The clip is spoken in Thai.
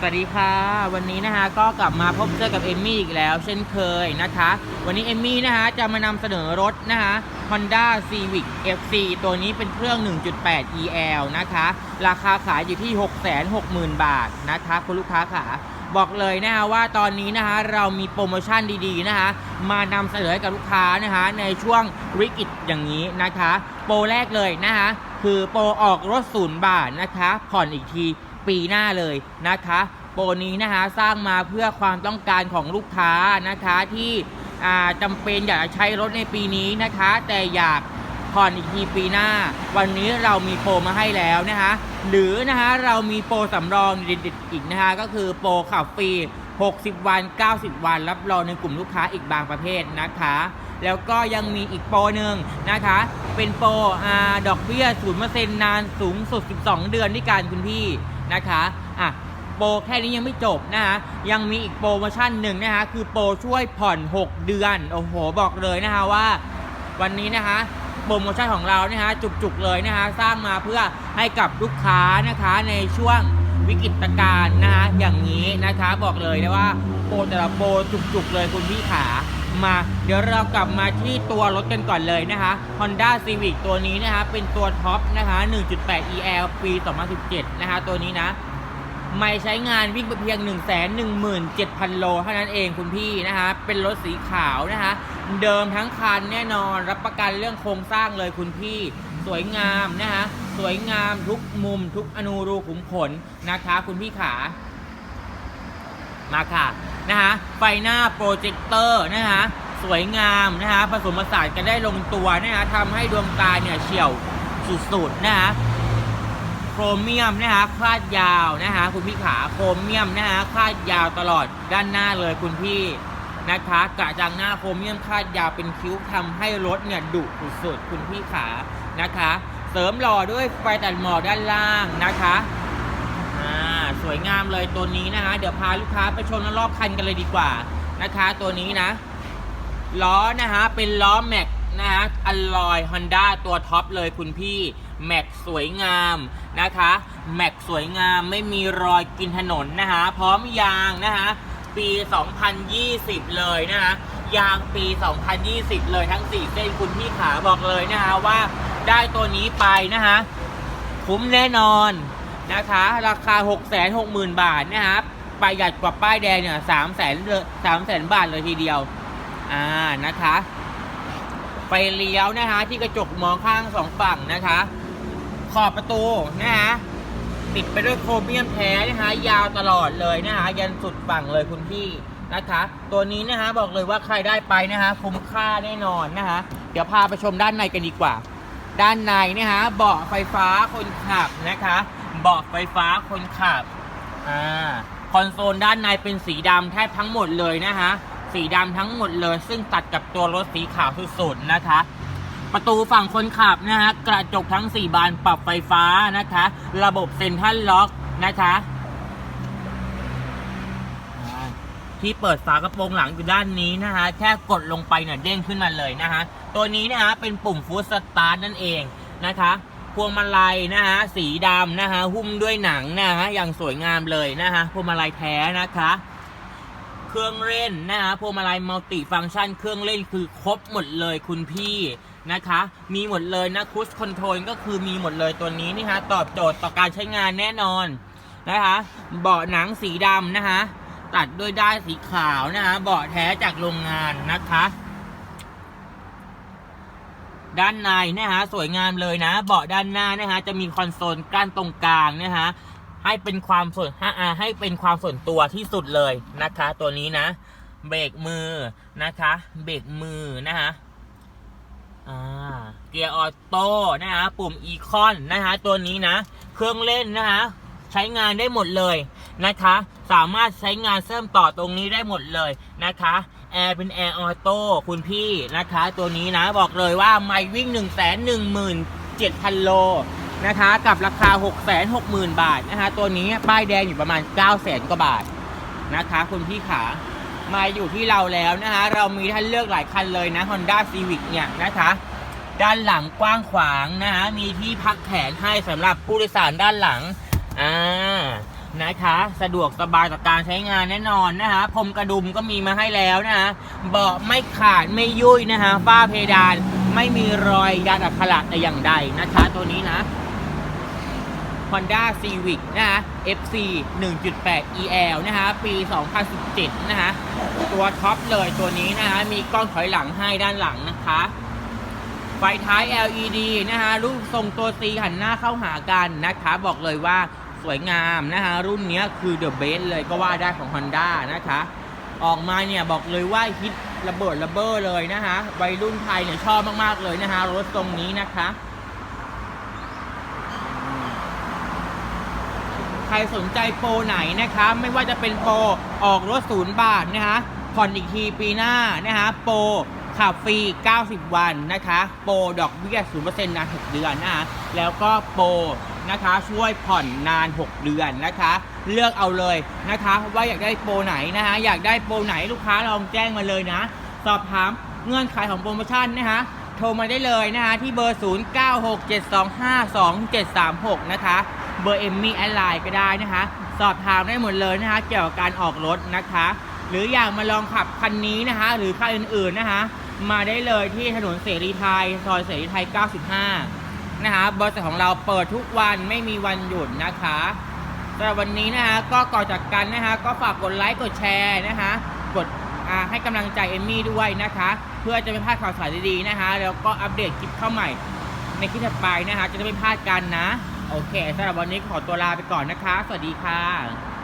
สวัสดีค่ะ วันนี้นะคะก็กลับมาพบเจอกับเอมมี่อีกแล้ว เช่นเคยนะคะ วันนี้เอมมี่นะคะจะมานำเสนอรถนะคะ Honda Civic FC ตัวนี้เป็นเครื่อง 1.8 EL นะคะ ราคาขายอยู่ที่ 660,000 บาทนะคะ คุณลูกค้าขาบอกเลยนะคะว่าตอนนี้นะคะเรามีโปรโมชั่นดีๆนะคะ มานำเสนอให้กับลูกค้านะคะในช่วงวิกฤตอย่างนี้นะคะ โปรแรกเลยนะคะ คือโปรออกรถศูนย์บาทนะคะ ผ่อนอีกที ปีหน้าเลยนะคะโปรนี้นะคะสร้างมาเพื่อความต้องการของลูกค้านะคะที่อ่าจำเป็นอยากจะใช้รถในปีนี้นะคะ แต่อยากผ่อนอีกทีปีหน้า วันนี้เรามีโปรมาให้แล้วนะคะหรือนะคะเรามีโปรสำรองเด็ดๆอีกนะคะก็คือโปรขับฟรี60 วัน 90 วัน รับรองในกลุ่มลูกค้าอีกบางประเภทนะคะ แล้วก็ยังมีอีกโปรหนึ่งนะคะ เป็นโปรอดอกเบี้ย0%นานสูงสุด 12 เดือนด้วยกันคุณพี่ นะคะอะโปรแค่นี้ยังไม่จบนะคะยังมีอีกโปรโมชั่นหนึ่งนะคะคือโปรช่วยผ่อน 6 เดือนโอ้โหบอกเลยนะคะว่า วันนี้นะคะโปรโมชั่นของเรานะคะจุกๆเลยนะคะสร้างมาเพื่อให้กับลูกค้านะคะในช่วงวิกฤตการณ์นะคะอย่างนี้นะคะบอกเลยนะว่าโปรแต่ละโปรจุกๆเลยคุณพี่ขา มา เดี๋ยวเรากลับมาที่ตัวรถกันก่อนเลยนะคะ Honda Civic ตัวนี้นะคะเป็นตัวท็อปนะคะ 1.8 EL ปี 2017 นะคะ ตัวนี้นะไม่ใช้งานวิ่งไปเพียง 1 1 7 0 0 0 โลเท่านั้นเองคุณพี่นะคะ เป็นรถสีขาวนะคะ เดิมทั้งคันแน่นอนรับประกันเรื่องโครงสร้างเลยคุณพี่ สวยงามนะคะ สวยงามทุกมุมทุกอนูรูขุมขนนะคะคุณพี่ขา มาค่ะนะคะไฟหน้าโปรเจคเตอร์นะคะสวยงามนะคะผสมผสานกันได้ลงตัวนะคะทำให้ดวงตาเนี่ยเฉียวสุดๆนะคะโครเมียมนะคะคาดยาวนะคะคุณพี่ขาโครเมียมนะคะคาดยาวตลอดด้านหน้าเลยคุณพี่นะคะกระจังหน้าโครเมียมคาดยาวเป็นคิ้วทำให้รถเนี่ยดุสุดๆคุณพี่ขานะคะ เสริมหล่อด้วยไฟตัดหมอกด้านล่างนะคะ วยงามเลยตัวนี้นะคะเดี๋ยวพาลูกค้าไปชมรอบคันกันเลยดีกว่านะคะ ตัวนี้นะล้อนะคะเป็นล้อแม็กนะคะอลลอยฮอนด้าตัวท็อปเลยคุณพี่แม็กสวยงามนะคะแม็กสวยงามไม่มีรอยกินถนนนะคะพร้อมยางนะคะปี 2020 เลยนะคะยางปี 2020 เลยทั้ง 4 เส้นคุณพี่ขาบอกเลยนะคะว่าได้ตัวนี้ไปนะคะคุ้มแน่นอน นะคะ ราคา 6 6 0 0 0 0 บาทนะครับประหยัดกว่าป้ายแดงเนี่ย3 0 0 0 0 0 3 0 0 0 0บาทเลยทีเดียว อ่านะคะไฟเลี้ยวนะคะที่กระจกมองข้างสองฝั่งนะคะ ขอบประตูนะคะติดไปด้วยโครเมียมแท้นะคะยาวตลอดเลยนะคะยันสุดฝั่งเลยคุณพี่นะคะ ตัวนี้นะคะบอกเลยว่าใครได้ไปนะคะคุ้มค่าแน่นอนนะคะเดี๋ยวพาไปชมด้านในกันดีกว่า ด้านในนะคะเบาะไฟฟ้าคนขับนะคะ เบาะไฟฟ้าคนขับ อ่า คอนโซลด้านในเป็นสีดำแทบทั้งหมดเลยนะคะ สีดำทั้งหมดเลย ซึ่งตัดกับตัวรถสีขาวสุดๆนะคะ ประตูฝั่งคนขับนะฮะ กระจกทั้ง 4 บานปรับไฟฟ้านะคะ ระบบเซ็นทรัลล็อกนะคะที่เปิดฝากระโปรงหลังอยู่ด้านนี้นะคะแค่กดลงไปเนี่ยเด้งขึ้นมาเลยนะคะตัวนี้นะคะเป็นปุ่มฟูดสตาร์ทนั่นเองนะคะ พวงมาลัยนะฮะสีดำนะฮะหุ้มด้วยหนังนะฮะอย่างสวยงามเลยนะฮะพวงมาลัยแท้นะคะ เครื่องเล่นนะฮะพวงมาลัยมัลติฟังก์ชัน เครื่องเล่นคือครบหมดเลยคุณพี่นะคะ มีหมดเลยนะคูสคอนโทรลก็คือมีหมดเลยตัวนี้นี่ฮะตอบโจทย์ต่อการใช้งานแน่นอนนะคะเบาะหนังสีดำนะคะตัดด้วยด้ายสีขาวนะคะเบาะแท้จากโรงงานนะคะ ด้านในนะฮะสวยงามเลยนะ เบาะด้านหน้านะฮะจะมีคอนโซลกั้นตรงกลางนะฮะให้เป็นความส่วนให้เป็นความส่วนตัวที่สุดเลยนะคะ ตัวนี้นะ เบรกมือนะคะ เบรกมือนะฮะเกียร์ออโต้นะฮะปุ่มอีคอนนะฮะตัวนี้นะ เครื่องเล่นนะฮะใช้งานได้หมดเลยนะคะ สามารถใช้งานเชื่อมต่อตรงนี้ได้หมดเลยนะคะ แอร์เป็นแอร์ออโต้คุณพี่นะคะ ตัวนี้นะบอกเลยว่าไม่วิ่ง 1 1 1 7 0 0 0 โลนะคะ กับราคา 6 6 0 0 0 0 บาทนะคะ ตัวนี้ป้ายแดงอยู่ประมาณ 9 0 0 0 0 0กว่าบาทนะคะ คุณพี่ขามาอยู่ที่เราแล้วนะคะ เรามีท่านเลือกหลายคันเลยนะ Honda Civic เนี่ยนะคะ ด้านหลังกว้างขวางนะฮะมีที่พักแขนให้สำหรับผู้โดยสารด้านหลังอ่า นะคะ สะดวกสบายต่อการใช้งานแน่นอนนะคะพรมกระดุมก็มีมาให้แล้วนะคะเบาะไม่ขาดไม่ยุ่ยนะคะฝ้าเพดานไม่มีรอยยางอักขระแต่อย่างใดนะคะ ตัวนี้นะ Honda Civic นะคะ FC 1.8 EL นะคะ ปี 2017 นะคะ ตัวท็อปเลยตัวนี้นะคะมีกล้องถอยหลังให้ด้านหลังนะคะไฟท้าย LED นะคะรูปทรงตัว C หันหน้าเข้าหากันนะคะ บอกเลยว่า สวยงามนะคะรุ่นนี้คือ The Best เลยก็ว่าได้ของ Honda นะคะ ออกมาเนี่ยบอกเลยว่าฮิตระเบิดระเบ้อเลยนะคะวัยรุ่นไทยเนี่ยชอบมากๆเลยนะคะรถทรงนี้นะคะ ใครสนใจโปรไหนนะคะ ไม่ว่าจะเป็นโปรออกรถศูนย์บาทนะคะผ่อนอีกทีปีหน้านะคะโปร ขับฟรี 90 วันนะคะ โปรดอกเบี้ย 0%นาน 6 เดือนนะคะ แล้วก็โปรนะคะ ช่วยผ่อนนาน 6 เดือนนะคะ เลือกเอาเลยนะคะ ว่าอยากได้โปรไหนนะคะ อยากได้โปรไหนลูกค้าลองแจ้งมาเลยนะ สอบถามเงื่อนไขของโปรโมชั่นนะคะโทรมาได้เลยนะคะที่เบอร์ 0967252736 นะคะ เบอร์เอมมี่แอดไลน์ก็ได้นะคะ สอบถามได้หมดเลยนะคะ เกี่ยวกับการออกรถนะคะ หรืออยากมาลองขับคันนี้นะคะ หรือคันอื่นๆนะคะ มาได้เลยที่ถนนเสรีไทยซอยเสรีไทย 95 นะคะบริษัทของเราเปิดทุกวันไม่มีวันหยุดนะคะสำหรับวันนี้นะคะก็ก่อนจากกันนะคะก็ฝากกดไลค์กดแชร์นะคะกดให้กำลังใจเอมมี่ด้วยนะคะ เพื่อจะไม่พลาดข่าวสารดีๆนะคะ แล้วก็อัปเดตคลิปเข้าใหม่ ในคลิปถัดไปนะคะ จะได้ไม่พลาดกันนะ โอเคสำหรับวันนี้ขอตัวลาไปก่อนนะคะ สวัสดีค่ะ